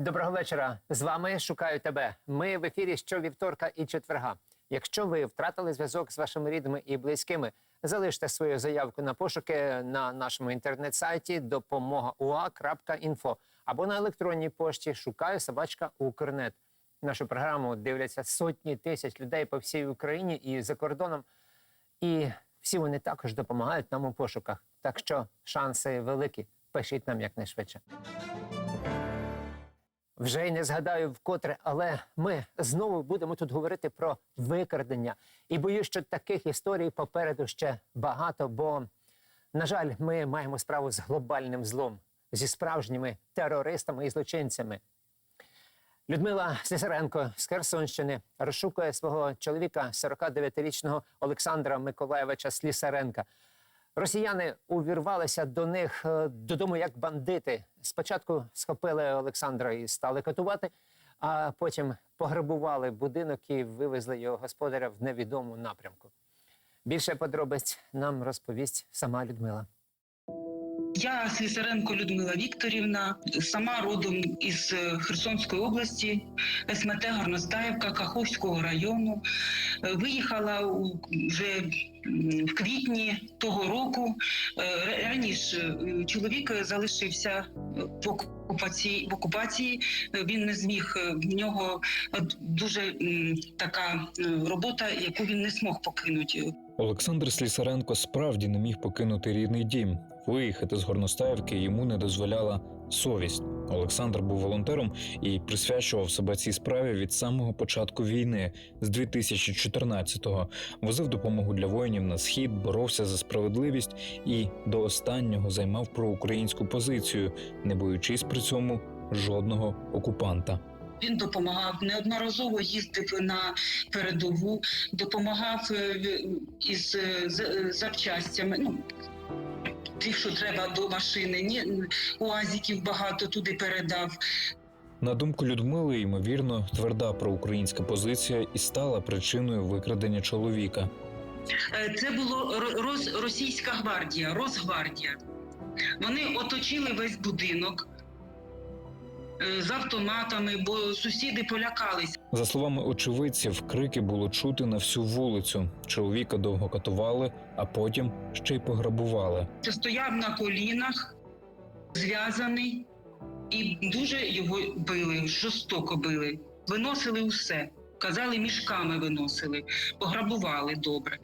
Доброго вечора. З вами шукаю тебе. Ми в ефірі щовівторка і четверга. Якщо ви втратили зв'язок з вашими рідними і близькими, залиште свою заявку на пошуки на нашому інтернет-сайті допомога.ua.info або на електронній пошті шукаю собачка Укрнет. Нашу програму дивляться сотні тисяч людей по всій Україні і за кордоном. І всі вони також допомагають нам у пошуках. Так що шанси великі. Пишіть нам якнайшвидше. Вже й не згадаю вкотре, але ми знову будемо тут говорити про викрадення. І боюсь, що таких історій попереду ще багато, бо, на жаль, ми маємо справу з глобальним злом, зі справжніми терористами і злочинцями. Людмила Слісаренко з Херсонщини розшукує свого чоловіка, 49-річного Олександра Миколаєвича Слісаренка. Росіяни увірвалися до них е, додому як бандити. Спочатку схопили Олександра і стали катувати, а потім пограбували будинок і вивезли його господаря в невідому напрямку. Більше подробиць нам розповість сама Людмила. Я Слісаренко Людмила Вікторівна, сама родом із е, Херсонської області, СМТ Горностаївка Каховського району. Е, Виїхала вже в квітні того року. Е, Раніше чоловік залишився в окупації. В окупації він не зміг в нього дуже така робота, яку він не змог покинути. Олександр Слісаренко справді не міг покинути рідний дім. Виїхати з Горностаївки йому не дозволяла совість. Олександр був волонтером і присвячував себе цій справі від самого початку війни з 2014-го. Возив допомогу для воїнів на схід, боровся за справедливість і до останнього займав проукраїнську позицію, не боючись при цьому жодного окупанта. Він допомагав неодноразово їздив на передову, допомагав е, із е, е, запчастями. Ну тих, що треба до машини, ні уазіків багато туди передав. На думку Людмили, ймовірно, тверда проукраїнська позиція і стала причиною викрадення чоловіка. Е, Це було роз, російська гвардія, Росгвардія. Вони оточили весь будинок з автоматами, бо сусіди полякались. За словами очевидців, крики було чути на всю вулицю. Чоловіка довго катували, а потім ще й пограбували. Це стояв на колінах, зв'язаний, і дуже його били, жорстоко били. Виносили усе. Казали, мішками виносили, пограбували добре.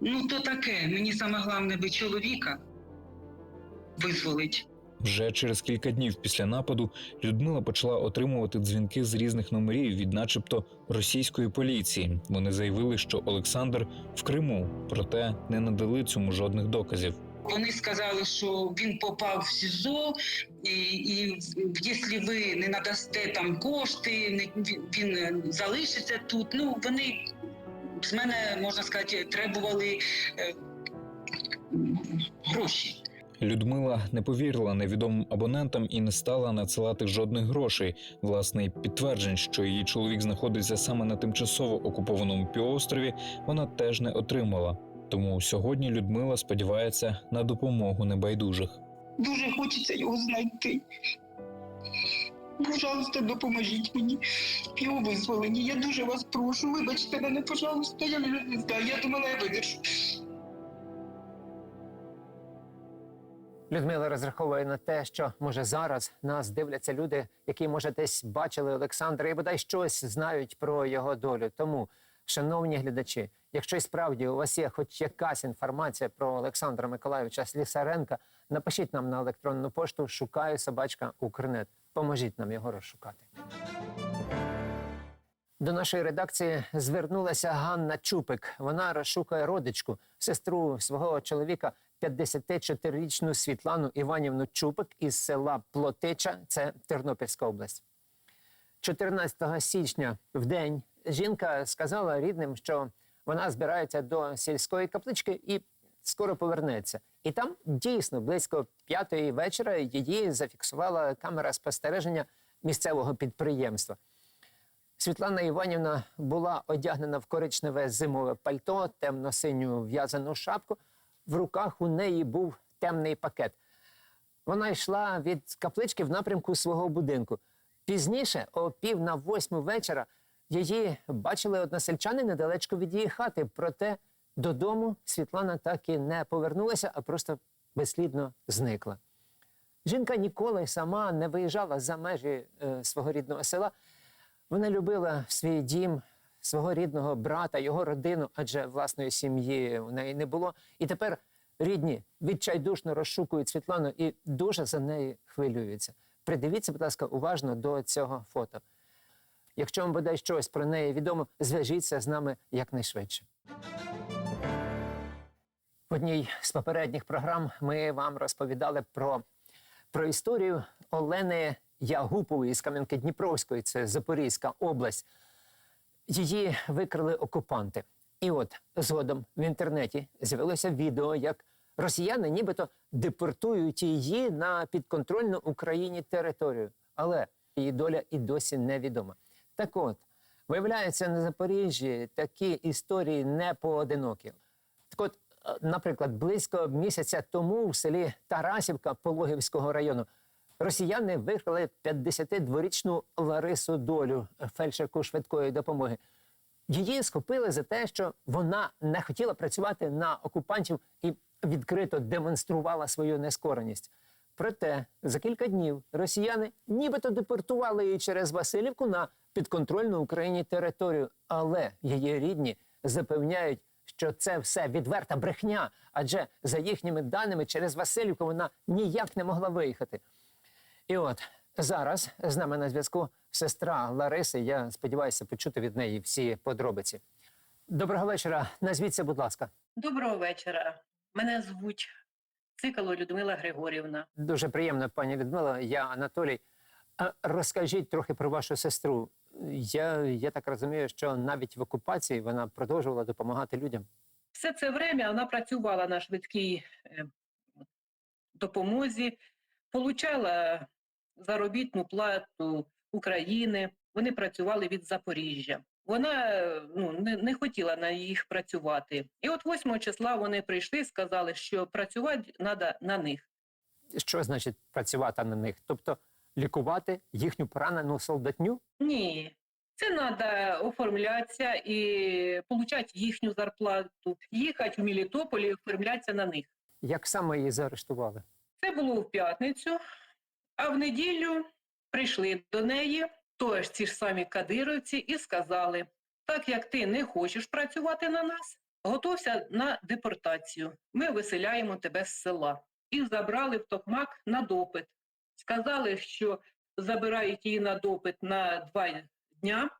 Ну, то таке. Мені саме головне би чоловіка визволить. Вже через кілька днів після нападу Людмила почала отримувати дзвінки з різних номерів від, начебто, російської поліції. Вони заявили, що Олександр в Криму, проте не надали цьому жодних доказів. Вони сказали, що він попав в СІЗО, і, і якщо ви не надасте там кошти, не, він- е, залишиться тут. Ну вони з мене можна сказати, требували е, гроші. Людмила не повірила невідомим абонентам і не стала надсилати жодних грошей. Власне, підтверджень, що її чоловік знаходиться саме на тимчасово окупованому півострові, вона теж не отримала. Тому сьогодні Людмила сподівається на допомогу небайдужих. Дуже хочеться його знайти. Пожалуйста, допоможіть мені його визволенні. Я дуже вас прошу. Вибачте мене, пожалуйста, я не знаю. Я думала, я вивіршу. Людмила розраховує на те, що може зараз нас дивляться люди, які може десь бачили Олександра і бодай щось знають про його долю. Тому, шановні глядачі, якщо і справді у вас є хоч якась інформація про Олександра Миколайовича Слісаренка, напишіть нам на електронну пошту Шукаю собачка Укрнет. Поможіть нам його розшукати. До нашої редакції звернулася Ганна Чупик. Вона розшукує родичку, сестру свого чоловіка, 54-річну Світлану Іванівну Чупик із села Плотича, це Тернопільська область. 14 січня в день жінка сказала рідним, що вона збирається до сільської каплички і скоро повернеться. І там дійсно близько п'ятої вечора її зафіксувала камера спостереження місцевого підприємства. Світлана Іванівна була одягнена в коричневе зимове пальто, темно-синю в'язану шапку. В руках у неї був темний пакет. Вона йшла від каплички в напрямку свого будинку. Пізніше, о пів на восьму вечора, її бачили односельчани недалечко від її хати. Проте додому Світлана так і не повернулася, а просто безслідно зникла. Жінка ніколи сама не виїжджала за межі е, свого рідного села. Вона любила свій дім, свого рідного брата, його родину, адже власної сім'ї у неї не було. І тепер рідні відчайдушно розшукують Світлану і дуже за неї хвилюються. Придивіться, будь ласка, уважно до цього фото. Якщо вам буде щось про неї відомо, зв'яжіться з нами якнайшвидше. В одній з попередніх програм ми вам розповідали про, про історію Олени Ягупової з Кам'янки-Дніпровської, це Запорізька область. Її викрили окупанти. І от згодом в інтернеті з'явилося відео, як росіяни нібито депортують її на підконтрольну Україні територію. Але її доля і досі невідома. Так от, виявляється, на Запоріжжі такі історії не поодинокі. Так от, е, наприклад, близько місяця тому в селі Тарасівка Пологівського району росіяни викрали 52-річну Ларису Долю, фельдшерку швидкої допомоги. Її схопили за те, що вона не хотіла працювати на окупантів і відкрито демонструвала свою нескореність. Проте за кілька днів росіяни нібито депортували її через Васильівку на підконтрольну Україні територію, але її рідні запевняють, що це все відверта брехня, адже за їхніми даними через Васильівку вона ніяк не могла виїхати. І от зараз з нами на зв'язку сестра Лариси. Я сподіваюся почути від неї всі подробиці. Доброго вечора. Назвіться, будь ласка. Доброго вечора. Мене звуть Цикало Людмила Григорівна. Дуже приємно, пані Людмила. Я Анатолій. Розкажіть трохи про вашу сестру. Я, я так розумію, що навіть в окупації вона продовжувала допомагати людям. Все це время вона працювала на швидкій е, допомозі, получала заробітну плату України. Вони працювали від Запоріжжя. Вона ну, не, не хотіла на їх працювати. І от 8 числа вони прийшли і сказали, що працювати треба на них. Що значить працювати на них? Тобто лікувати їхню поранену солдатню? Ні, це треба оформлятися і отримати їхню зарплату, їхати в Мелітополь і оформлятися на них. Як саме її заарештували? Це було в п'ятницю, а в неділю прийшли до неї тож ці ж самі кадировці і сказали: так як ти не хочеш працювати на нас, готовся на депортацію. Ми виселяємо тебе з села. І забрали в Токмак на допит. Сказали, що забирають її на допит на два дня.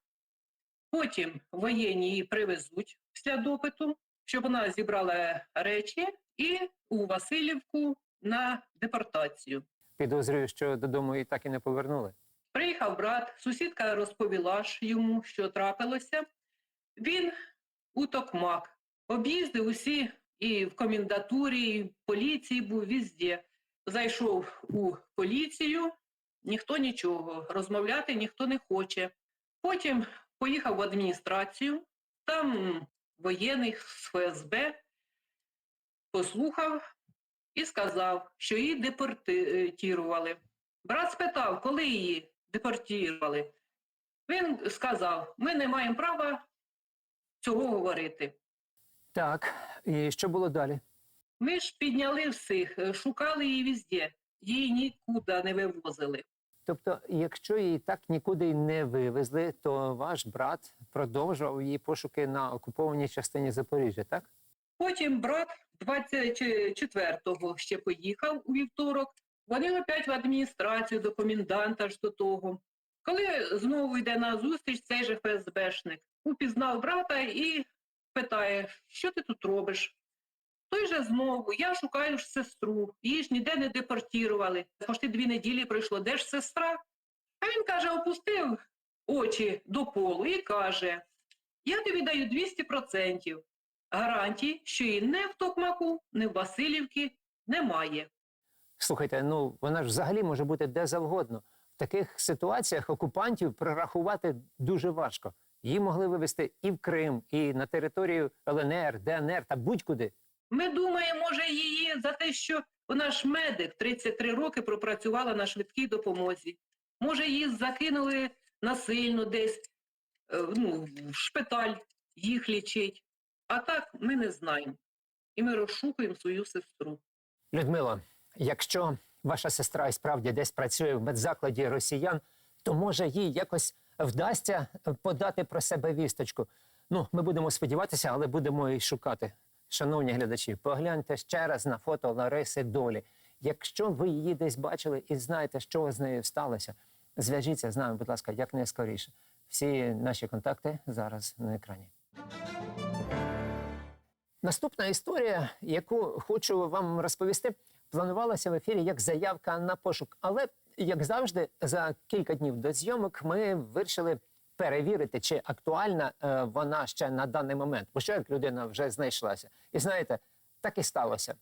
Потім воєнні її привезуть після допиту, щоб вона зібрала речі і у Васильівку на депортацію. Підозрюю, що додому її так і не повернули. Приїхав брат, сусідка розповіла ж йому, що трапилося. Він у Токмак об'їздив усі і в комендатурі, і в поліції був візде. Зайшов у поліцію, ніхто нічого, розмовляти ніхто не хоче. Потім поїхав в адміністрацію, там воєнний з ФСБ послухав і сказав, що її депортували. Брат спитав, коли її депортували. Він сказав: ми не маємо права цього говорити. Так, і що було далі? Ми ж підняли всіх, шукали її везде, її нікуди не вивозили. Тобто, якщо її так нікуди не вивезли, то ваш брат продовжував її пошуки на окупованій частині Запоріжжя, так? Потім брат 24-го ще поїхав у вівторок. Вони опять в адміністрацію до коменданта ж до того. Коли знову йде на зустріч цей же ФСБшник, упізнав брата і питає, що ти тут робиш? Той же знову, я шукаю ж сестру, її ж ніде не депортували. Пошти дві неділі пройшло, де ж сестра? А він каже, опустив очі до полу і каже: Я тобі даю 200% гарантій, що і не в Токмаку, не в Васильівці немає. Слухайте, ну вона ж взагалі може бути де завгодно. В таких ситуаціях окупантів прорахувати дуже важко. Її могли вивезти і в Крим, і на територію ЛНР, ДНР та будь-куди. Ми думаємо, може, її за те, що вона ж медик 33 роки пропрацювала на швидкій допомозі. Може, її закинули насильно десь е, ну, в шпиталь, їх лічить. А так ми не знаємо. І ми розшукуємо свою сестру. Людмила, якщо ваша сестра і справді десь працює в медзакладі росіян, то може їй якось вдасться подати про себе вісточку. Ну, ми будемо сподіватися, але будемо і шукати. Шановні глядачі, погляньте ще раз на фото Лариси Долі. Якщо ви її десь бачили і знаєте, що з нею сталося, зв'яжіться з нами, будь ласка, якнайскоріше. Всі наші контакти зараз на екрані. Наступна історія, яку хочу вам розповісти, планувалася в ефірі як заявка на пошук. Але, як завжди, за кілька днів до зйомок ми вирішили перевірити, чи актуальна е, вона ще на даний момент. Бо що як людина вже знайшлася. І знаєте, так і сталося.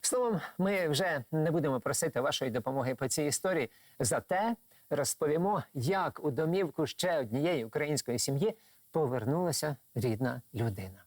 Словом, ми вже не будемо просити вашої допомоги по цій історії. Зате розповімо, як у домівку ще однієї української сім'ї повернулася рідна людина.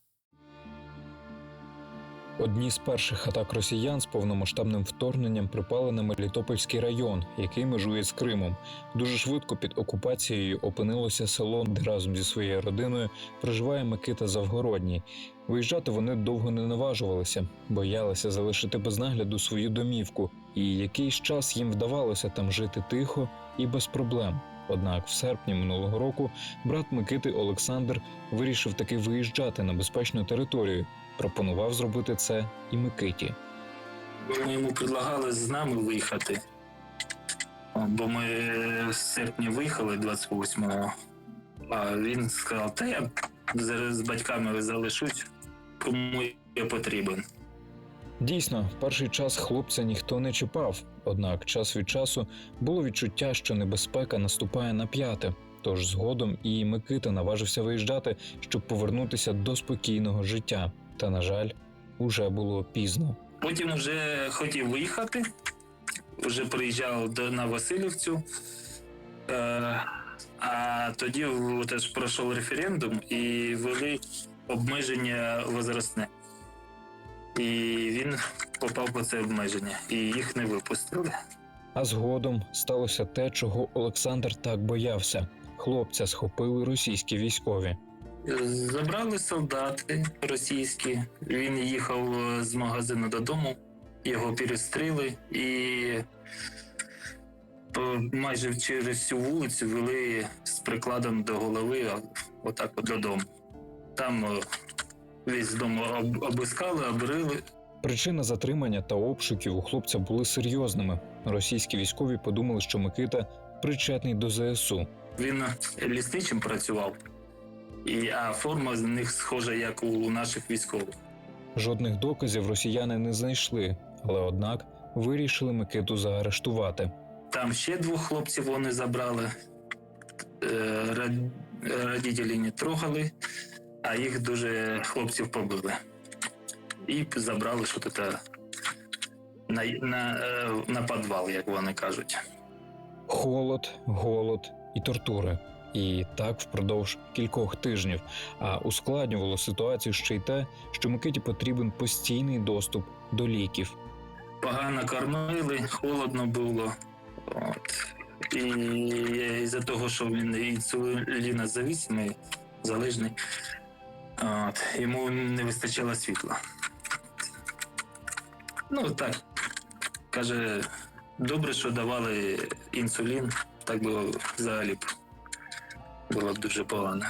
Одні з перших атак росіян з повномасштабним вторгненням припали на Мелітопольський район, який межує з Кримом. Дуже швидко під окупацією опинилося село, де разом зі своєю родиною проживає Микита Завгородній. Виїжджати вони довго не наважувалися, боялися залишити без нагляду свою домівку, і якийсь час їм вдавалося там жити тихо і без проблем. Однак в серпні минулого року брат Микити Олександр вирішив таки виїжджати на безпечну територію. Пропонував зробити це і Микиті. Ми йому предлагали з нами виїхати. Бо ми в серпні виїхали 28-го, а він сказав, та я зараз з батьками залишусь, кому я потрібен. Дійсно, перший час хлопця ніхто не чіпав, однак час від часу було відчуття, що небезпека наступає на п'яте. Тож згодом і Микита наважився виїжджати, щоб повернутися до спокійного життя. Та, на жаль, уже було пізно. Потім вже хотів виїхати, вже приїжджав до, на Васильівцю. Е, а тоді теж пройшов референдум і ввели обмеження возрастне. І він попав по це обмеження, і їх не випустили. А згодом сталося те, чого Олександр так боявся. Хлопця схопили російські військові. Забрали солдати російські. Він їхав е, з магазину додому, його перестріли і майже через всю вулицю вели з прикладом до голови, отак от додому. Там е, весь дом об- обискали, обрили. Причина затримання та обшуків у хлопця були серйозними. Російські військові подумали, що Микита причетний до ЗСУ. Він лісничим працював, і, а форма з них схожа, як у наших військових. Жодних доказів росіяни не знайшли, але однак вирішили Микиту заарештувати. Там ще двох хлопців вони забрали. Е, Родителі не трогали, а їх дуже хлопців побили. І забрали що то на, на, е, на підвал, як вони кажуть. Холод, голод і тортури. І так впродовж кількох тижнів. А ускладнювало ситуацію ще й те, що Микиті потрібен постійний доступ до ліків. Погано кормили, холодно було. От. І з-за того, що він інсулінозависимий, залежний, от, йому не вистачало світла. Ну так, каже, добре, що давали інсулін, так би взагалі б було дуже погано.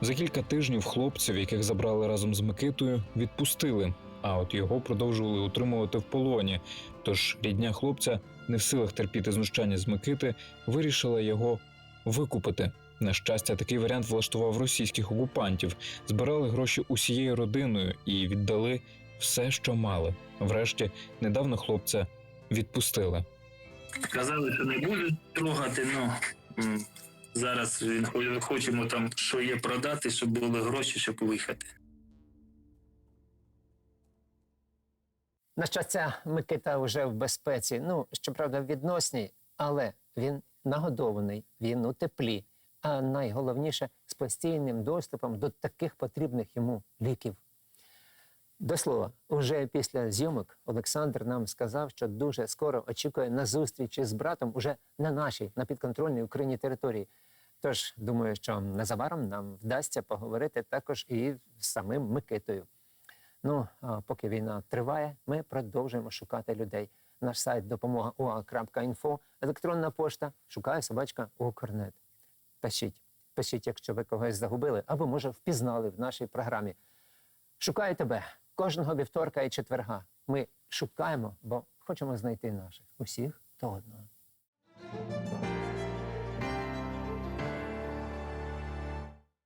За кілька тижнів хлопців, яких забрали разом з Микитою, відпустили. А от його продовжували утримувати в полоні. Тож рідня хлопця, не в силах терпіти знущання з Микити, вирішила його викупити. На щастя, такий варіант влаштував російських окупантів. Збирали гроші усією родиною і віддали все, що мали. Врешті, недавно хлопця відпустили. Казали, що не будуть трогати, ну зараз хочемо там, що є продати, щоб були гроші, щоб виїхати. На щастя, Микита вже в безпеці. Ну, щоправда, відносній, але він нагодований, він у теплі. А найголовніше з постійним доступом до таких потрібних йому ліків. До слова, уже після зйомок Олександр нам сказав, що дуже скоро очікує на зустрічі з братом уже на нашій, на підконтрольній Україні території. Тож думаю, що незабаром нам вдасться поговорити також і з самим Микитою. Ну, а поки війна триває, ми продовжуємо шукати людей. Наш сайт допомога електронна пошта, шукає собачка Укрнет. Пишіть, пишіть, якщо ви когось загубили, або може впізнали в нашій програмі. Шукаю тебе кожного вівторка і четверга. Ми шукаємо, бо хочемо знайти наших усіх до одного.